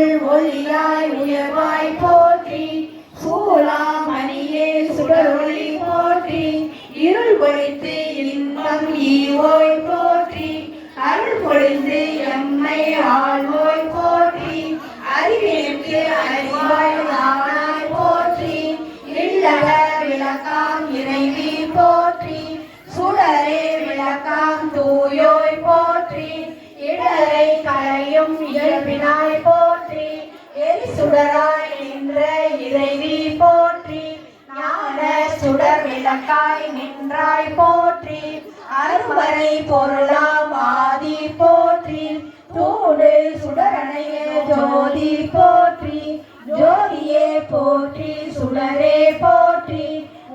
ஒளிக்குள் ஒளியாய் உயர்வாய் போற்றி. சூளாமணியே சுடரொளி போற்றி. இருள் ஒழித்து இன்பம் ஈவோய் போற்றி. அருள் பொழிந்து எம்மை ஆழ்வோய் போற்றி. அறிவிற்கு அறிவாய் ஆனாய் போற்றி. இல்லக விளக்காம் இறைவி போற்றி. சுடரே விளக்காம் தூயோய் போற்றி. இடரை களையும் இயல்பினாய் போற்றி சுடராய் நின்ற இறைவி போற்றி ஞான சுடர் விளக்காய் நின்றாய் போற்றி அருவரை பொருளாம் ஆதி போற்றி தூடு சுடரணைய ஜோதி போற்றி ஜோதியே போற்றி சுடரே போற்றி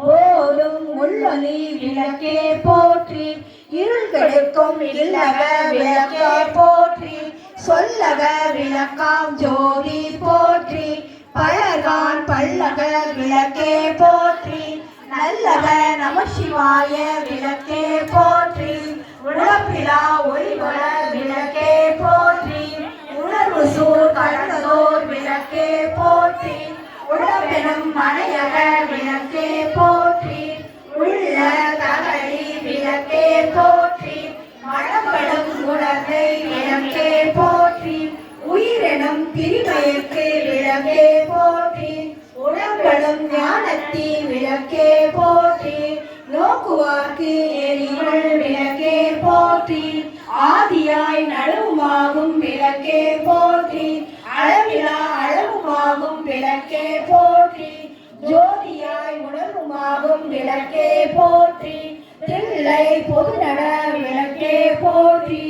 ஓதும் உள்ளொலி விளக்கே போற்றி இருள் கெடுக்கும் இல்லவ விளக்கே போற்றி சொல்லக விளக்காம் ஜோதி போற்றி பழகான் பல்லக விளக்கே போற்றி. நல்லக நம சிவாய விளக்கே போற்றி. உழப்பிலா ஒளிவள விளக்கே போற்றி. உணர்வு சூழ் கடந்ததோர் விளக்கே போற்றி. உழப்பெனும் மனையக விளக்கே போற்றி உயிரெனும் விளக்கே போற்றி. உணர்வடும் ஞானத்தின் விளக்கே போற்றி. நோக்குவார்க்கு எரிவள் விளக்கே போற்றி. ஆதியாய் நடுவுமாகும் விளக்கே போற்றி. அளவிலா அளவுமாகும் விளக்கே போற்றி. ஜோதியாய் உணர்வுமாகும் விளக்கே போற்றி. தில்லை பொதுநட விளக்கே போற்றி.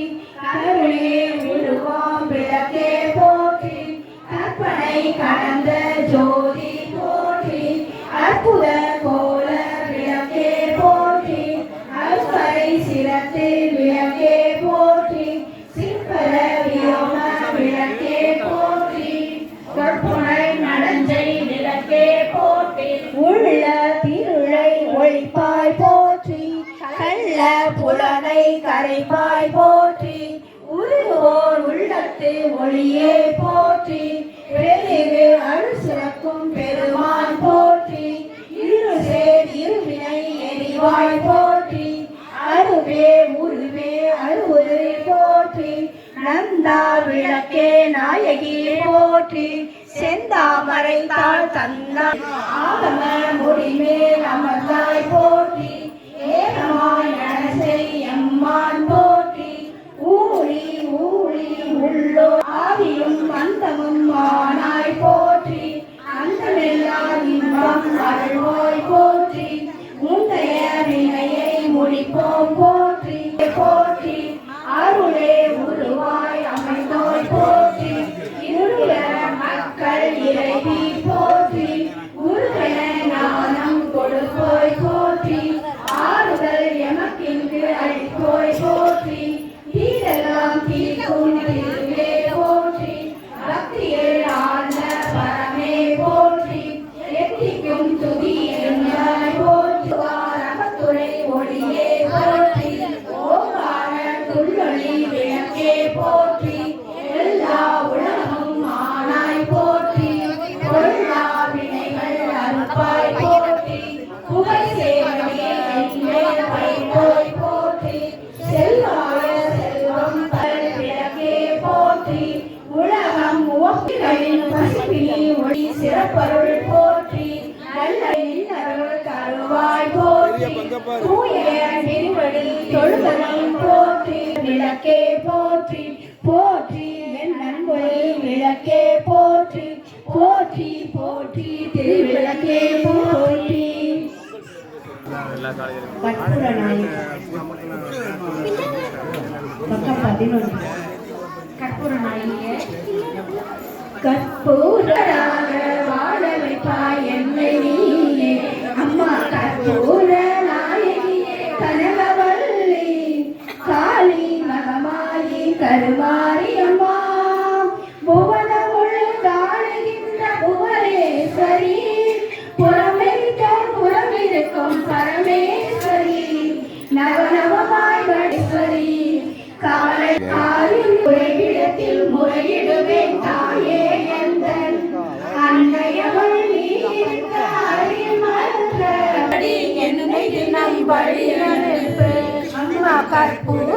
அருளே உருவாம் விளக்கே போற்றி. கற்பனை கடந்த ஜோதி போற்றி அற்புத கோல விளக்கே போற்றி அற்பரை சிரத்தில் விளக்கே போற்றி சிற்பர வியோம விளக்கே போற்றி கற்பனை நடஞ்சை விளக்கே போற்றி உள்ள திருளை ஒழிப்பாய் போற்றி கள்ள புலனை கரைப்பாய் போற்றி உருவோர் ஒளியே போற்றி பெருகு அருள் சிறக்கும் பெருமான் போற்றி இரு சேர் இருவினை எரிவாய் போற்றி அருவே உருவே அருவுரு போற்றி நந்தா விளக்கே நாயகி போற்றி செந்தாமரை தாழ் தந்தா ஆகம முடிமேல் அமர்ந்தாய் போற்றி. உவப்பிகளின் பசிப்பினி ஒளி சிறப்பருள் போற்றி நல்ல இன்னருள் தருவாய் போற்றி தூய திருவடி தொழுதலும் போற்றி விளக்கே போற்றி போற்றி என் நன்கொழி விளக்கே போற்றி போற்றி போற்றி திருவிளக்கே போற்றி பக்கம் பதினொன்று கற்பூர கற்பூராக வாழ வைப்பாய் என்னை நீயே. அம்மா கற்பூர நாயகியே கனகவல்லி காளி மகமாயி கருமாரி அம்மா. வழியனுப்பு. அம்மா கற்பூர